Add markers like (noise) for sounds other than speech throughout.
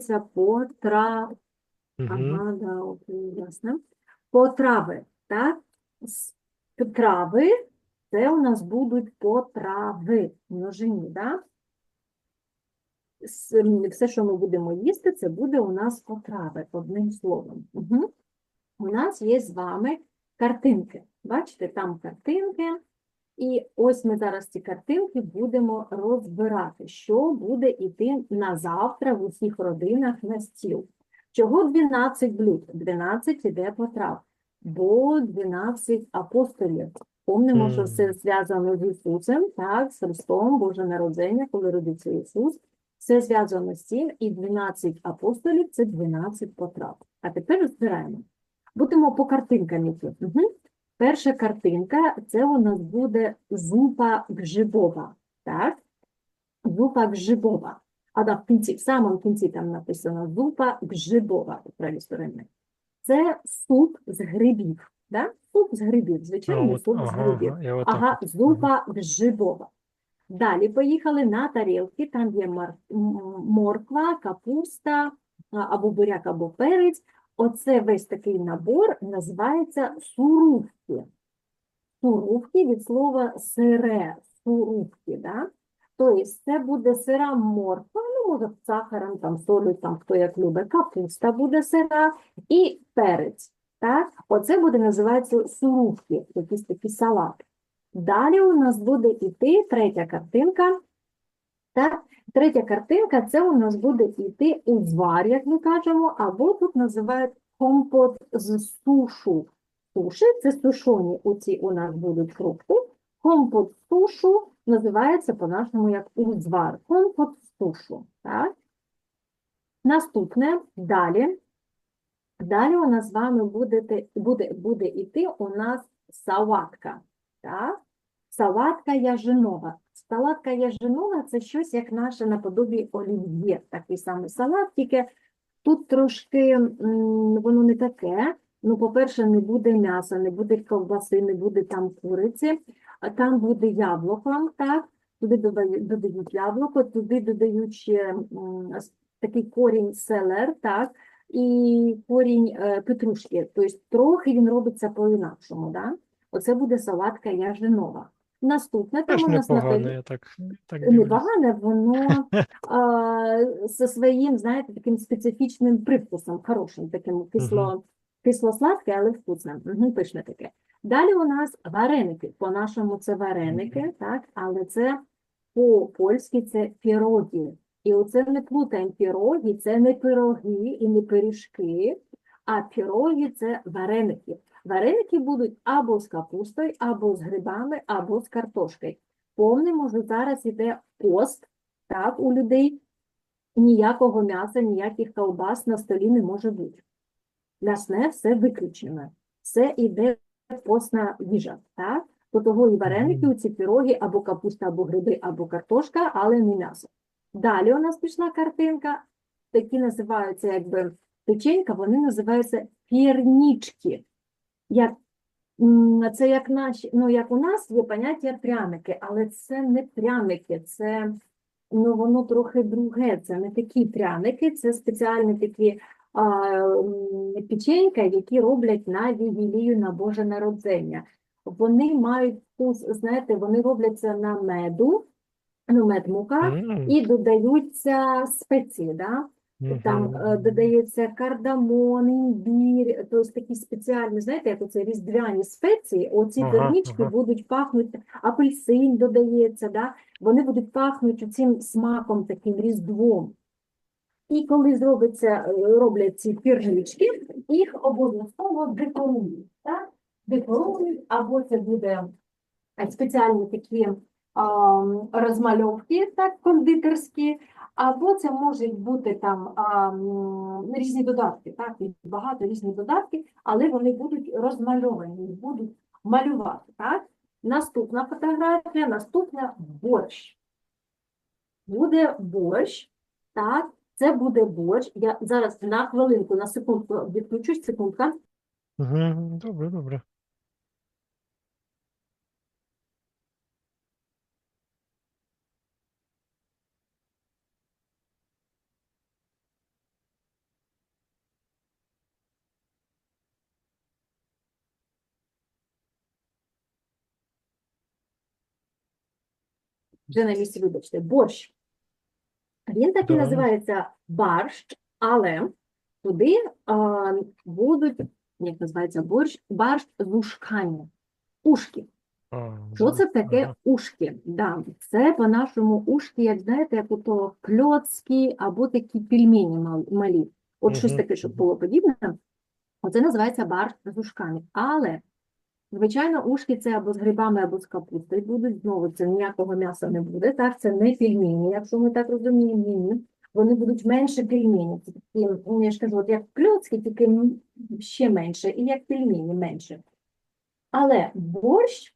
називається потра... Угу. Ага, да, окей, ясно. Потрави, так? Трави, це у нас будуть потрави, множині, да? М, Все, що ми будемо їсти, це буде у нас потрави, одним словом. Угу. У нас є з вами картинки. Бачите, там картинки. І ось ми зараз ці картинки будемо розбирати, що буде йти на завтра в усіх родинах на стіл. Чого 12 блюд? 12 іде потрав, бо 12 апостолів. Помнимо, що все зв'язано з Ісусом, так, з Христом, Боже народження, коли родився Ісус. Все зв'язано з цим, і 12 апостолів – це 12 потрав. А тепер розбираємо. Будемо по картинкам. Угу. Перша картинка – це у нас буде зупа гжибова, так? Зупа гжибова. А да, в кінці, в самому кінці там написано зупа гжибова у правій стороні. Це суп з грибів, да? Суп з грибів, звичайний от, суп з грибів. ага, Ага, зупа гжибова. Далі поїхали на тарілки, там є морква, капуста, або буряк, або перець. Оце весь такий набор називається сурувки. Сурувки від слова сире, сурувки, да? Тобто це буде сира морква, ну, може, з сахаром, там, солю, там, хто як любить, капуста буде сира і перець, так? Оце буде називатися сурувки, якийсь такий салат. Далі у нас буде йти третя картинка. Так? Третя картинка це у нас буде йти узвар, як ми кажемо, або тут називають компот з сушу. Суші це сушоні оці у нас будуть фрукти. Компот з сушу називається по-нашому як узвар. Компот з сушу. Так? Наступне далі. Далі у нас з вами буде, буде, буде йти у нас салатка. Так? Салатка яжинова. Салатка яжинова – це щось як наше наподобі олів'є, такий самий салат, тільки тут трошки воно не таке. Ну, по-перше, не буде м'яса, не буде ковбаси, не буде там куриці, а там буде яблуко, так? Туди додають, додають яблуко, туди додають ще такий корінь селер, так? І корінь е, петрушки. Тобто трохи він робиться по-інакшому, да? Оце буде салатка яжинова. Наступне там Теж у нас я так, так. Непогане, воно (laughs) а, зі своїм, знаєте, таким специфічним привкусом, хорошим, таким кисло, кисло-сладке, але вкусним. Угу, пишне таке. Далі у нас вареники. По-нашому це вареники, так, але це по-польськи це пірогі. І оце не плутаємо пірогі, це не пироги і не пиріжки, а пірогі це вареники. Вареники будуть або з капустою, або з грибами, або з картошкою. Помнимо, що зараз іде пост, так, у людей ніякого м'яса, ніяких ковбас на столі не може бути. М'ясне все виключено. Все іде постна їжа, так? До того і вареники, Мгм. ці пироги, або капуста, або гриби, або картошка, але не м'ясо. Далі у нас пішла картинка, такі називаються якби печенька, вони називаються пірнічки. Як, це як наші, ну як у нас є поняття пряники, але це не пряники, це ну воно трохи друге, це не такі пряники, це спеціальні такі а, печенька, які роблять на вігілію на Боже народження. Вони мають вкус, знаєте, вони робляться на меду, ну мед мука, М, і додаються спеції, да? Там е, додається кардамон, імбір, тобто такі спеціальні, знаєте, як оце різдвяні спеції, оці Ага, пірнички ага. будуть пахнути, апельсин додається, да? Вони будуть пахнути цим смаком таким різдвом. І коли зробиться, е, роблять ці пірнички, їх обов'язково декорують, так? Декорують, або це буде е, спеціальні такі розмальовки, так, кондитерські, або це можуть бути там різні додатки, так, багато різних додатків, але вони будуть розмальовані, будуть малювати, так. Наступна фотографія, наступна борщ. Буде борщ, так, це буде борщ. Я зараз на хвилинку, на секундку відключусь, секундка. Добре, добре. Вже на місці, вибачте, борщ. Він так і Да. називається барщ, але туди а, будуть, як називається борщ, барщ з ушками, ушки. А, Що це таке ага. ушки? Да, це по-нашому ушки, як знаєте, як ото кльоцкі або такі пельмені малі. От щось таке, щоб було подібне. Оце називається барш з ушками. Але, звичайно, ушки це або з грибами, або з капустою будуть. Знову це ніякого м'яса не буде. Так, це не пельмені, якщо ми так розуміємо. Ні. Вони будуть менше такі, ну, я ж кажу, от як кльоцки, тільки ще менше, і як пельмені менше. Але борщ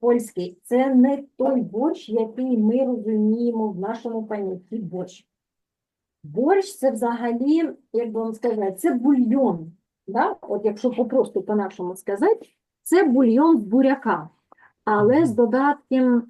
польський це не той борщ, який ми розуміємо в нашому понятті борщ. Борщ це взагалі, як би вам сказати, це бульйон. Да? От якщо попросту по-нашому сказати, це бульйон з буряка. Але з додатком,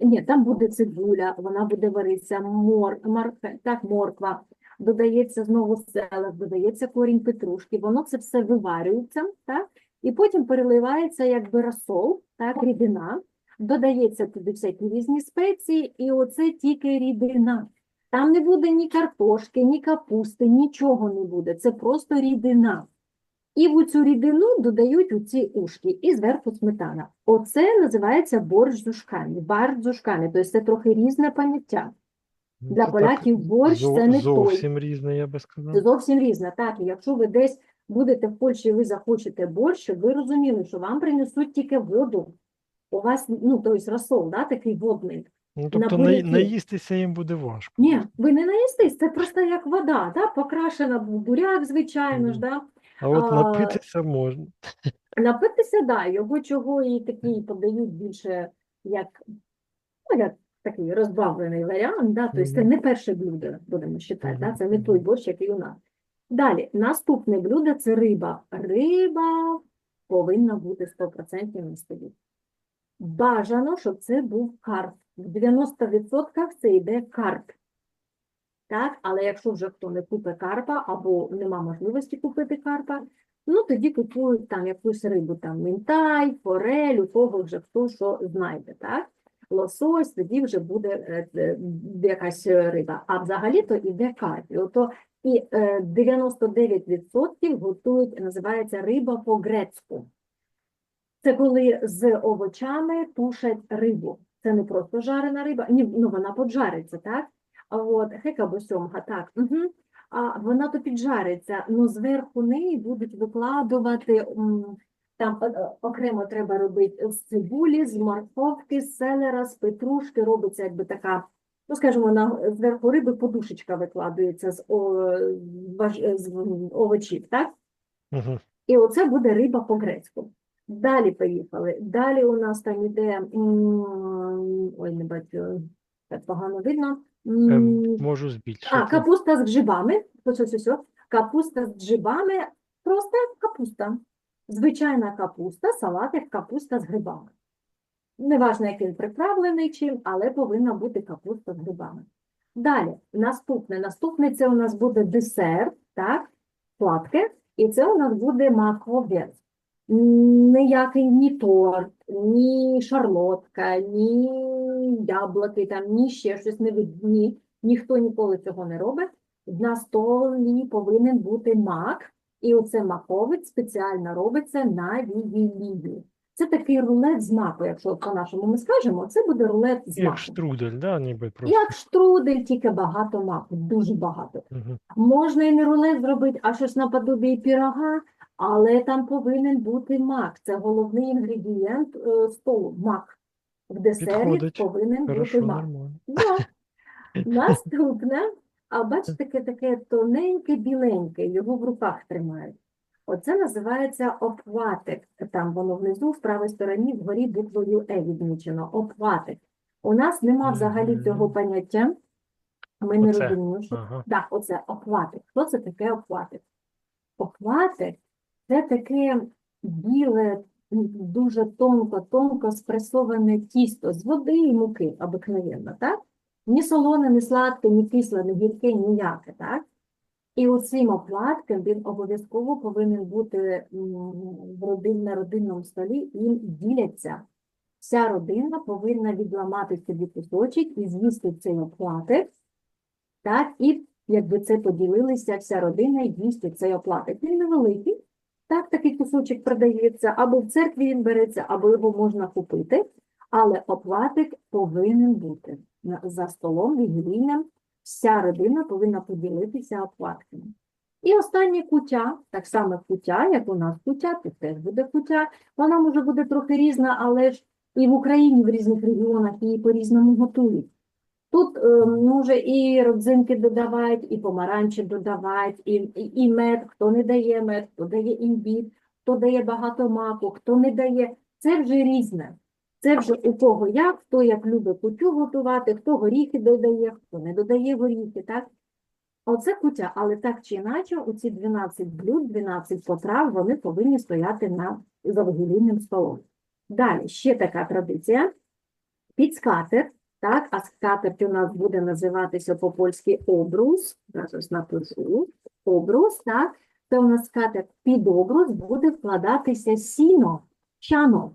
ні, там буде цибуля, вона буде варитися, мор, морква, так, морква, додається знову селер, додається корінь петрушки, воно це все виварюється, так, і потім переливається якби розсол, так, рідина, додається туди всякі різні спеції, і оце тільки рідина. Там не буде ні картошки, ні капусти, нічого не буде, це просто рідина. І в цю рідину додають у ці ушки і зверху сметана. Оце називається борщ з ушками, барш з ушками, тобто це трохи різне поняття. Ну, Для це так поляків борщ зо- це не той. зовсім різне, я би Це сказав. зовсім різне. Так, і якщо ви десь будете в Польщі і ви захочете борщ, ви розуміли, що вам принесуть тільки воду. У вас, ну, тобто розсол, да, такий водний. Ну, тобто на, наїстися їм буде важко. Ні, ви не наїстесь, це просто як вода, да, покрашена буряк, звичайно ж, да. А от а, напитися можна. Напитися, да, його чого і такий подають більше як, ну, як такий розбавлений варіант, да, тобто це не перше блюдо, будемо вважати, да, це не той борщ, який у нас. Далі, наступне блюдо – це риба. Риба повинна бути 100% на столі. Бажано, щоб це був карп. В 90% це йде карп. Так, але якщо вже хто не купить карпа або нема можливості купити карпа, ну тоді купують там якусь рибу, там мінтай, форель, у кого вже хто що знайде, так? Лосось, тоді вже буде е, е, якась е, риба. А взагалі-то іде карп. Ото і е, 99% готують, називається риба по-грецьку. Це коли з овочами тушать рибу. Це не просто жарена риба, ні, ну вона поджариться, так? От хек або сьомга, так. Угу. А вона то піджариться, але зверху неї будуть викладувати, там е, окремо треба робити з цибулі, з морковки, з селера, з петрушки, робиться якби така, ну скажімо, на зверху риби подушечка викладується з, о, з овочів, так? Мгм. І оце буде риба по-грецьку. Далі поїхали. Далі у нас там іде, ой, не бачу, так погано видно. Ем, можу а, збільшити. капуста з грибами. Капуста з грибами, просто капуста. Звичайна капуста, салатик, капуста з грибами. Неважно, як він приправлений чим, але повинна бути капуста з грибами. Далі, наступне. Наступне це у нас буде десерт, так, сладке, і це у нас буде маковець. Ніякий ні торт, ні шарлотка, ні яблуки, там, ні ще щось не від- ні. Ніхто ніколи цього не робить. На столі повинен бути мак, і оце маковець спеціально робиться на вігілії. Це такий рулет з маку, якщо по-нашому ми скажемо, це буде рулет з Як маку. штрудель, да, ніби просто. Як штрудель, тільки багато маку, дуже багато. Мгм. Можна і не рулет зробити, а щось наподобі пірога, але там повинен бути мак. Це головний інгредієнт е, столу мак. В десерті Підходить. повинен Хорошо, бути мак. нормально. Да. (laughs) Наступне, а бачите, таке таке тоненьке, біленьке, його в руках тримають. Оце називається оплатик. Там воно внизу, в правій стороні, вгорі буквою Е відмічено. Оплатик. У нас нема взагалі цього поняття. Ми не Оце. розуміємо, що Ага. так, оце оплатик. Що це таке оплатик? Оплатик це таке біле, дуже тонко-тонко спресоване тісто з води і муки обикновенно, так? Ні солоне, ні сладке, ні кисле, ні гірке, ніяке, так? І оцим оплатком він обов'язково повинен бути в родин, на родинному столі, їм діляться вся родина повинна відламати собі кусочок і з'їсти цей оплаток, так, і якби це поділилися, вся родина і їсть цей оплаток. Він невеликий, так, такий кусочок продається, або в церкві він береться, або його можна купити, але оплаток повинен бути за столом вігілійним. Вся родина повинна поділитися оплатками. І останнє куття, так само куття, як у нас куття, тут теж буде куття. Вона може бути трохи різна, але ж і в Україні в різних регіонах її по-різному готують. Тут може і родзинки додавають, і помаранчі додавають, і, і, і мед, хто не дає мед, хто дає імбір, хто дає багато маку, хто не дає. Це вже різне. Це вже у кого як, хто як любить кутю готувати, хто горіхи додає, хто не додає горіхи, так? Оце кутя, але так чи інакше, у ці 12 блюд, 12 потрав, вони повинні стояти на за столом. Далі, ще така традиція. Під скатерть, так, а скатерть у нас буде називатися по-польськи обрус, зараз напишу, обрус, так, це у нас скатерть під обрус буде вкладатися сіно, чано.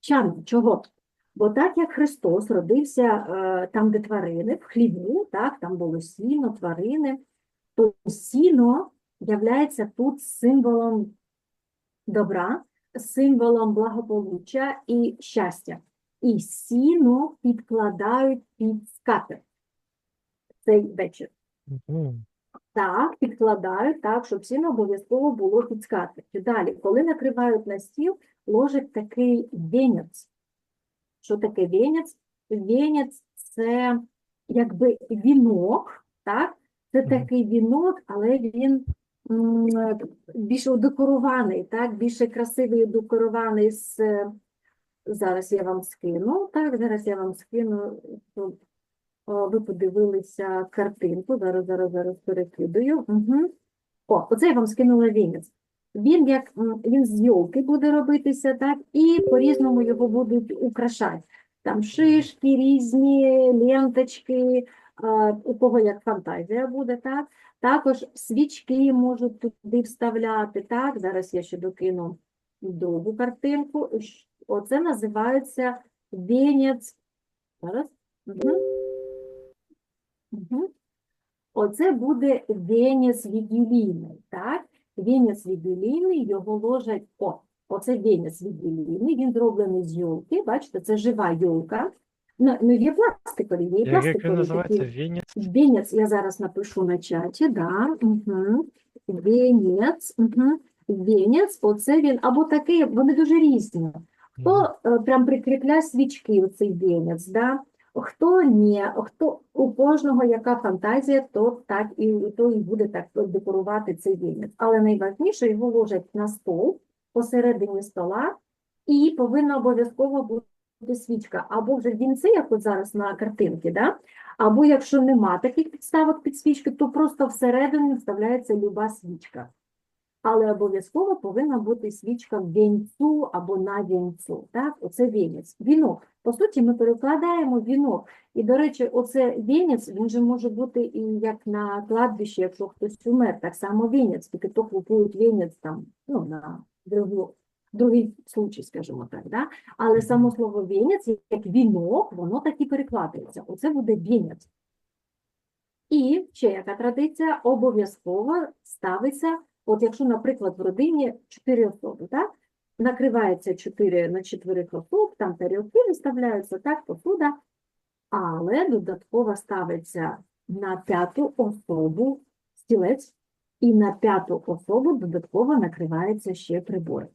Чано, чого? Бо так як Христос родився е, там, де тварини, в хліву, так, там було сіно, тварини, то сіно являється тут символом добра, символом благополуччя і щастя. І сіно підкладають під скатерть цей вечір. Так, підкладають так, щоб сіно обов'язково було під скатертю. Далі, коли накривають на стіл, ложать такий венець. Що таке венець? Венець – це якби вінок, так? Це такий вінок, але він більш удекорований, так? Більше красивий удекорований з... Зараз я вам скину, так, зараз я вам скину, щоб ви подивилися картинку. Зараз, зараз, зараз перекидаю. Угу. О, оце я вам скинула вінець. Він як він з йолки буде робитися, так, і по-різному його будуть украшати. Там шишки різні, ленточки, у кого як фантазія буде, так. Також свічки можуть туди вставляти, так. Зараз я ще докину другу картинку. Оце називається вінець. Зараз. Угу. Угу. Оце буде венець вігілійний, так? Венець вігілійний, його ложать, о, оце венець вігілійний, він зроблений з йолки, бачите, це жива йолка. Ну, ну є пластикові, є Як, як пластикові він називається? такі. Вінець? Венець, я зараз напишу на чаті, да, угу. Венець, угу. Венець, оце він, або такий, вони дуже різні. Хто е, прям прикріпляє свічки у цей вінець, да? Хто ні, хто у кожного яка фантазія, то так і то і буде так декорувати цей вінець. Але найважніше його ложать на стол посередині стола, і повинна обов'язково бути свічка. Або вже вінці, як от зараз на картинці, да? або якщо нема таких підставок під свічки, то просто всередині вставляється люба свічка але обов'язково повинна бути свічка в вінцю або на вінцю. Так? Оце вінець. Вінок. По суті, ми перекладаємо вінок. І, до речі, оце вінець, він же може бути і як на кладбищі, якщо хтось умер, так само вінець, тільки то купують вінець там, ну, на другу, другий случай, скажімо так. Да? Але само слово вінець, як вінок, воно так і перекладається. Оце буде вінець. І ще яка традиція, обов'язково ставиться От якщо, наприклад, в родині 4 особи, так? Накривається 4 на 4 особ, там тарілки виставляються, так, посуда, але додатково ставиться на п'яту особу стілець, і на п'яту особу додатково накривається ще прибор.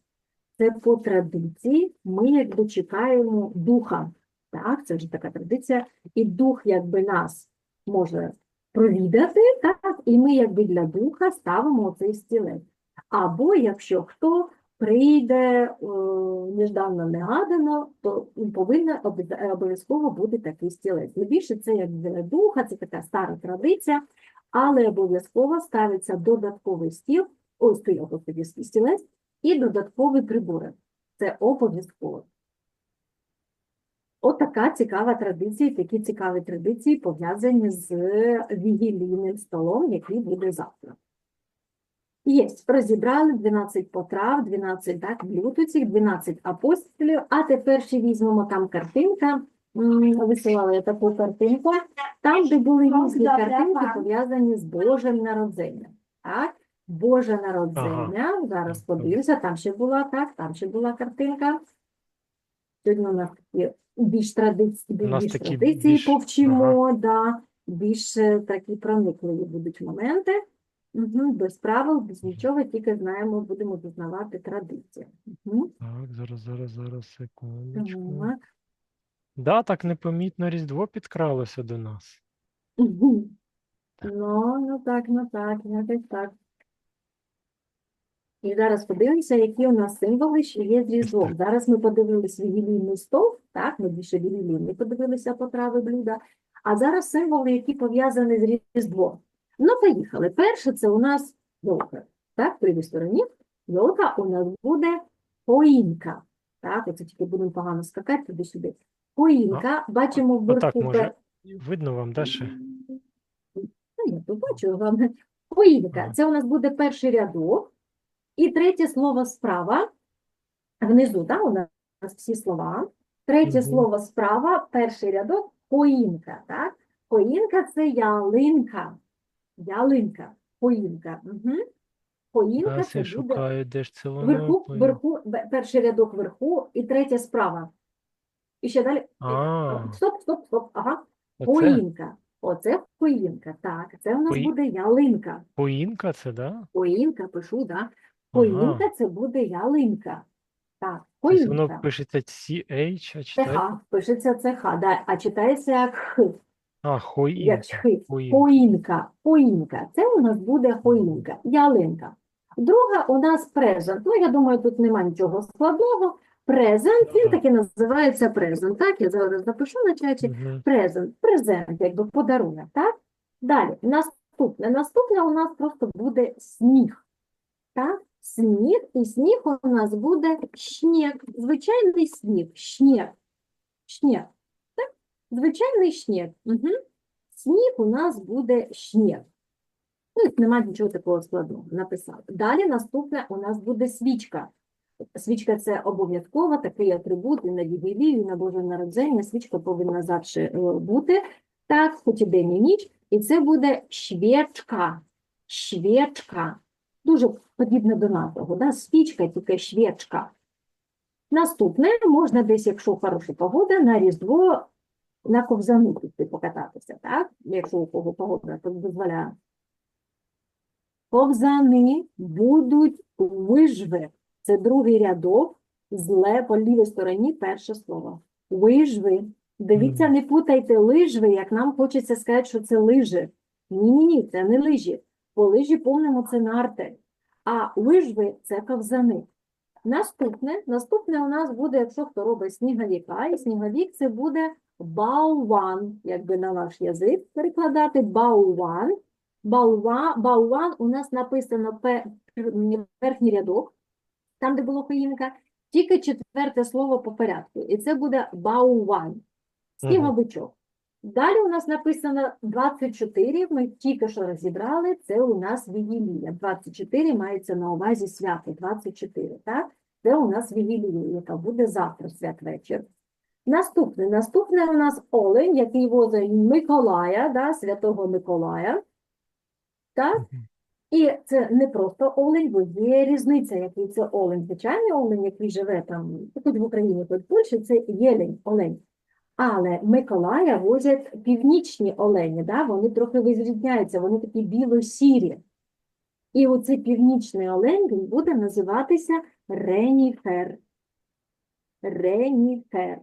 Це по традиції ми якби чекаємо духа. Так, це вже така традиція, і дух якби нас може провідати, так, і ми якби для духа ставимо цей стілець. Або якщо хто прийде е, нежданно негадано, то повинен обов'язково бути такий стілець. Не більше це як для духа, це така стара традиція, але обов'язково ставиться додатковий стіл, ось стілець, і додаткові прибори. Це обов'язково. Отака цікава традиція, такі цікаві традиції пов'язані з вігілійним столом, який буде завтра. Є, розібрали 12 потрав, 12 так, блюд у цих, 12 апостолів, а тепер ще візьмемо там картинка, висилала я таку картинку, там, де були різні картинки, пов'язані з Божим народженням. Так? Боже народження, зараз подивимося, там ще була так, там ще була картинка. Сьогодні у нас такі більш традиції, більш традиції більш- повчимо, да, більш такі проникливі будуть моменти. Угу, без правил, без нічого, тільки знаємо, будемо пізнавати традиції. Угу. Так, зараз, зараз, зараз, секундочку. Так. Да, так непомітно Різдво підкралося до нас. Угу. Ну, ну так, ну так, якось так. І зараз подивимося, які у нас символи ще є з Різдвом. Зараз ми подивились вігілійний стовп, так, ми більше вігілійний подивилися потрави блюда. А зараз символи, які пов'язані з Різдвом. Ну, поїхали. Перше, це у нас йолка. Так, в лівій стороні. Йолка у нас буде поїнка. Так, оце тільки будемо погано скакати туди-сюди. Поїнка, бачимо вверху. Отак, може, пер- видно вам, да, ще? Та ні, то бачу. Поїнка. Ага. Це у нас буде перший рядок. І третє слово справа. Внизу, так, у нас всі слова. Третє Мгм. слово справа, перший рядок, поїнка, так? Поїнка – це ялинка. Ялинка, поїнка. Угу. Поїнка Зараз це буде шукаю, де ж це воно. вверху, пої- вверху, перший рядок вверху і третє справа. І ще далі. А, Стоп, стоп, стоп. Ага. оце Поїнка. Оце поїнка. Так, це у нас Пої- буде ялинка. поїнка, це, да? Поїнка, пишу, да. Ага. Це буде ялинка. Так, Тобто воно пишеться CH, а Це читає? Х, пишеться Х, да, а читається як Х, А, як хоїнка. Х. Поїнка. Поїнка, поїнка. Це у нас буде хоїнка, ялинка. Друга у нас презент. Ну, я думаю, тут нема нічого складного. Презент, він Ага. таки називається презент. Так, я зараз запишу на чаті. Презент, презент, якби подарунок, так? Далі, наступне. Наступне у нас просто буде сніг. Так? Сніг, і сніг у нас буде сніг. Звичайний сніг, сніг. Сніг. Так? Звичайний сніг. Угу. Сніг у нас буде сніг. Ну, немає нічого такого складного, написав. Далі наступне у нас буде свічка. Свічка – це обов'язково такий атрибут і на Вігілію, і на Боже народження. Свічка повинна завжди е, бути, так, хоч і день і ніч. І це буде швечка. Швечка. Дуже подібне до нашого, да? свічка, тільки швечка. Наступне, можна десь, якщо хороша погода, на Різдво на ковзану піти покататися, так? Якщо у кого погода так дозволяє. Ковзани будуть лижви. Це другий рядок, зле по лівій стороні перше слово. Лижви. Дивіться, не путайте лижви, як нам хочеться сказати, що це лижі. Ні-ні-ні, це не лижі. По лижі повному це нарти. А лижви – це ковзани. Наступне, наступне у нас буде, якщо хто робить сніговіка, і сніговік це буде бауван, якби на ваш язик перекладати, бауван. Баува, бауван у нас написано верхній рядок, там, де було поїнка, тільки четверте слово по порядку, і це буде бауван, сніговичок. Далі у нас написано 24, ми тільки що розібрали, це у нас Вігілія. 24 мається на увазі свято, 24, так? Це у нас Вігілія, яка буде завтра, святвечір. Наступне, наступне у нас олень, який возить Миколая, да, святого Миколая. Так? І це не просто олень, бо є різниця, який це олень. Звичайний олень, який живе там, хоч в Україні, хоч в Польщі, це єлень, олень. Але Миколая возять північні олені, да? вони трохи визрізняються, вони такі біло-сірі. І оцей північний олень він буде називатися Реніфер. Реніфер.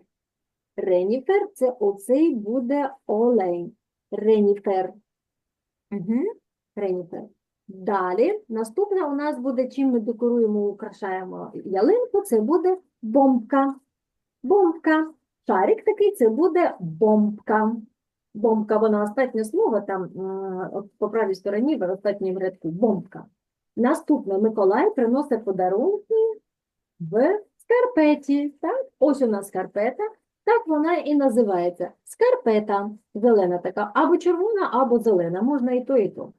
Реніфер – це оцей буде олень. Реніфер. Угу. Реніфер. Далі, наступне у нас буде, чим ми декоруємо, украшаємо ялинку, це буде бомбка. Бомбка. Шарик такий, це буде бомбка. Бомбка, вона останнє слово там е, по правій стороні, в останньому рядку, бомбка. Наступне, Миколай приносить подарунки в скарпеті. Так? Ось у нас скарпета. Так вона і називається. Скарпета. Зелена така, або червона, або зелена. Можна і то, і то.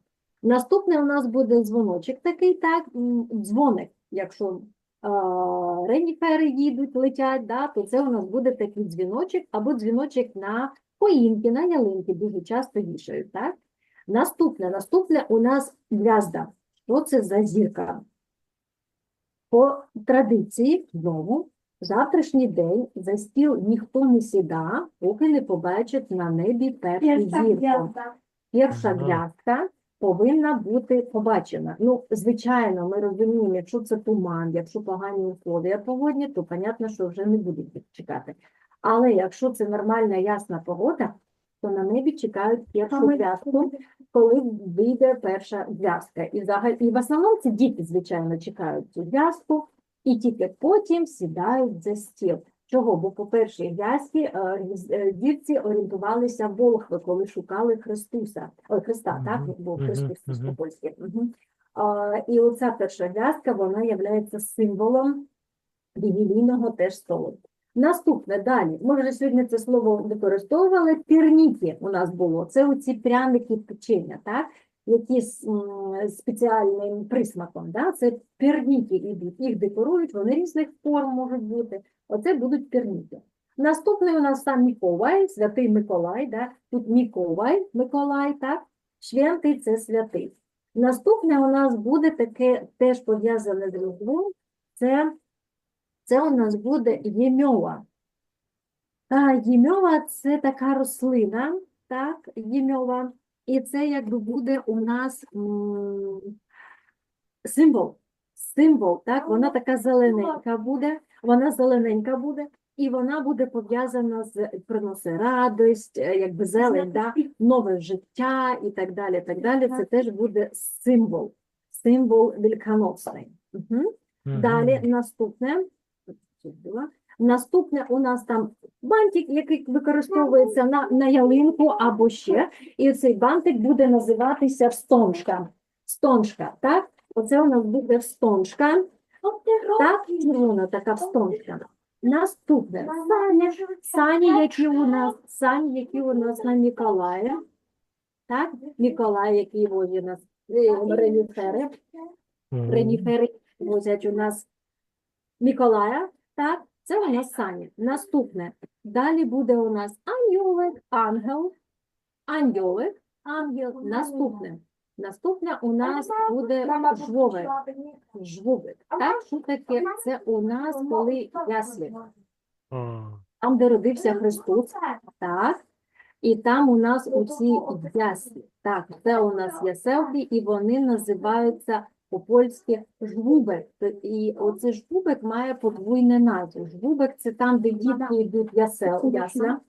Наступне у нас буде дзвоночок такий, так, дзвоник, якщо реніфери їдуть, летять, да, то це у нас буде такий дзвіночок або дзвіночок на поїнки, на ялинки дуже часто вішають, так? Наступне, наступне у нас гвязда. Що це за зірка? По традиції, знову, завтрашній день за стіл ніхто не сіда, поки не побачить на небі першу зірку. Перша гвяздка повинна бути побачена. Ну, звичайно, ми розуміємо, якщо це туман, якщо погані условия погодні, то понятно, що вже не будуть чекати. Але якщо це нормальна ясна погода, то на небі чекають першу гвяздку, коли вийде перша гвяздка. І, взагалі, і в основному це діти, звичайно, чекають цю гвяздку, і тільки потім сідають за стіл. Чого? Бо по першій гвяздці е, е, дітці орієнтувалися волхви, коли шукали Христуса, ой, Христа, так? Мгм, Бо мгм, Христос мгм. по-польськи. Мгм. А, І оця перша гвяздка, вона є символом вігілійного теж столу. Наступне, далі, ми вже сьогодні це слово використовували, пірніки у нас було. Це оці пряники печення, так? які з спеціальним присмаком. Да? Це пірніки йдуть, їх декорують, вони різних форм можуть бути. Оце будуть пірніки. Наступний у нас сам Миколай, святий Миколай, да? тут Миколай, Миколай, так? Святий – це святий. Наступне у нас буде таке теж пов'язане з Різдвом, це, це у нас буде ємьова. А, Ємьова – це така рослина, так, ємьова, і це якби буде у нас м, символ, символ, так, вона така зелененька буде, вона зелененька буде, і вона буде пов'язана з приносить радість, е, якби зелень, да, нове життя і так далі, так далі. Це теж буде символ, символ великоносний. Угу. Далі наступне. Наступне у нас там бантик, який використовується на, на ялинку або ще. І цей бантик буде називатися встонжка. Встонжка, так? Оце у нас буде встонжка. Так, червона така встонжка. Наступне сані, сані, які у нас, сані, які у нас на Миколая. Так, Миколай, який возить нас е, реніфери. Реніфери возять у нас Миколая, так, це у нас Саня. Наступне. Далі буде у нас аньолик, ангел, аньолик, ангел. Наступне. Наступне у нас буде жвовик, жвовик. Так, що таке? Це у нас коли яслі. Там, де родився Христос, так, і там у нас оці яслі. Так, це у нас яселки, і вони називаються по-польськи жвубек. Т- І оце жвубек має подвійне назву. Жвубек – це там, де дітки йдуть ясел, ясля,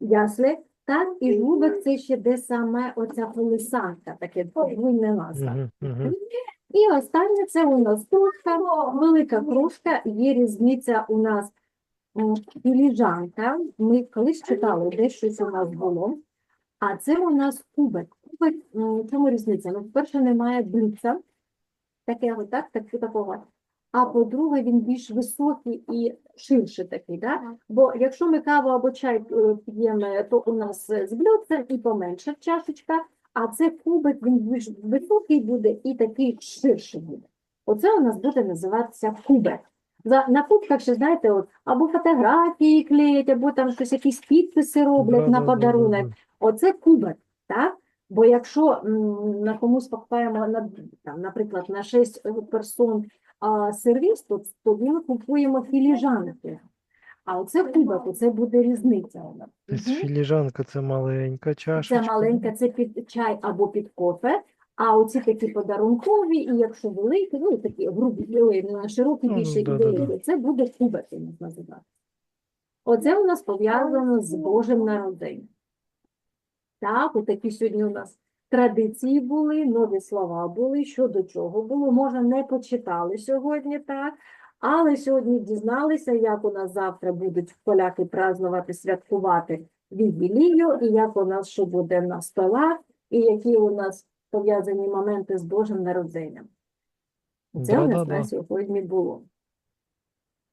ясли, так, і жвубек – це ще де саме оця колисанка, таке подвійне назва. І останнє це у нас кружка, велика кружка, є різниця у нас філіжанка. Ми колись читали, де щось у нас було. А це у нас кубик. Кубик, в чому різниця? Ну, по-перше, немає блюдця, такого, так, так, такого. А по-друге, він більш високий і ширший такий, да? Бо якщо ми каву або чай е, п'ємо, то у нас е, з блюдцем і поменша чашечка, а це кубик, він більш високий буде і такий ширший буде. Оце у нас буде називатися кубик. За, на кубках ще, знаєте, от, або фотографії клеять, або там щось, якісь підписи роблять на Да-да-да-да-да. подарунок. Оце кубик, так? Бо якщо на комусь покупаємо, на, там, наприклад, на 6 персон а, сервіс, то тоді ми купуємо філіжанки. А оце кубик, оце буде різниця. Тобто філіжанка це маленька Це маленька, це під чай або під кофе, а оці такі подарункові, і якщо великі, ну такі грубі, широкі Ну, більше і да-да-да. це буде кубик, нас називати. Оце у нас пов'язано з Божим народженням. Так, отакі сьогодні у нас традиції були, нові слова були, що до чого було. Може, не почитали сьогодні, так, але сьогодні дізналися, як у нас завтра будуть поляки празднувати, святкувати Вігілію, і як у нас що буде на столах, і які у нас пов'язані моменти з Божим народженням. Це у нас Да-да-да. сьогодні було.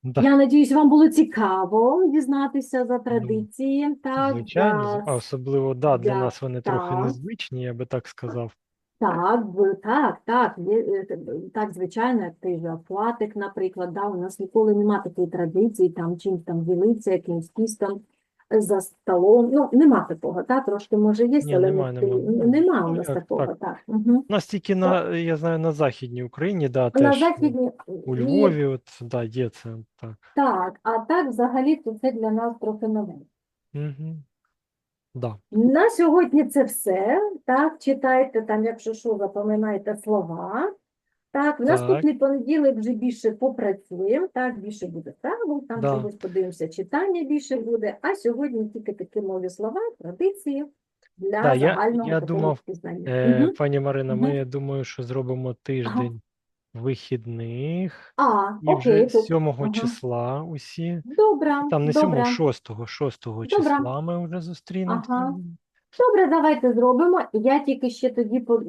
Да, Я надіюсь, вам було цікаво дізнатися за традиції. Так, звичайно, а особливо, да, для да, нас вони трохи незвичні, я би так сказав. Так, так, так, е, т- так, звичайно, як той же оплатик, наприклад, да, у нас ніколи нема такої традиції, там чимось там ділитися, якимсь тістом. е, за столом, ну, нема такого, так, трошки може є, Ні, але нема, не, нема. нема у Ну, нас як такого, так? так. Угу. У нас тільки на, я знаю, на Західній Україні, да, На теж західні у і- Львові, от, да, є це, так. так, а так взагалі то це для нас трохи нове. Угу. Да. На сьогодні це все. Так, читайте там, якщо що, запам'ятайте слова. Так, в наступний понеділок вже більше попрацюємо, так, більше буде правил, там Да. чогось подивимося, читання більше буде, а сьогодні тільки такі нові слова, традиції для Да, я- загального я такого думав, впізнання. Е, Мгм. пані Марина, Мгм. ми, я думаю, що зробимо тиждень вихідних. А, І вже окей, то 7 ага. числа усі. добре, Там не добре. 7, 6, 6 числа ми вже зустрінемося. Ага. Добре, давайте зробимо. Я тільки ще тоді, по- м,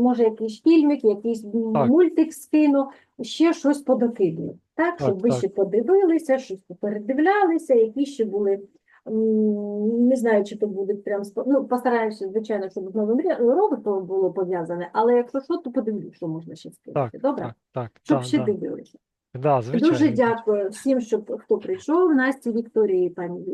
може, якийсь фільмик, якийсь м, Так. мультик скину, ще щось подокидую. Так, щоб Так, ви так. ще подивилися, щось передивлялися, які ще були, м, не знаю, чи то буде прям, спо- ну, постараюся, звичайно, щоб з Новим роком було пов'язане, але якщо що, то подивлюсь, що можна ще скинути. Так, Добре? так, так, Щоб да, ще да. дивилися. Да, звичайно. Дуже дякую всім, що, хто прийшов, Насті, Вікторії, пані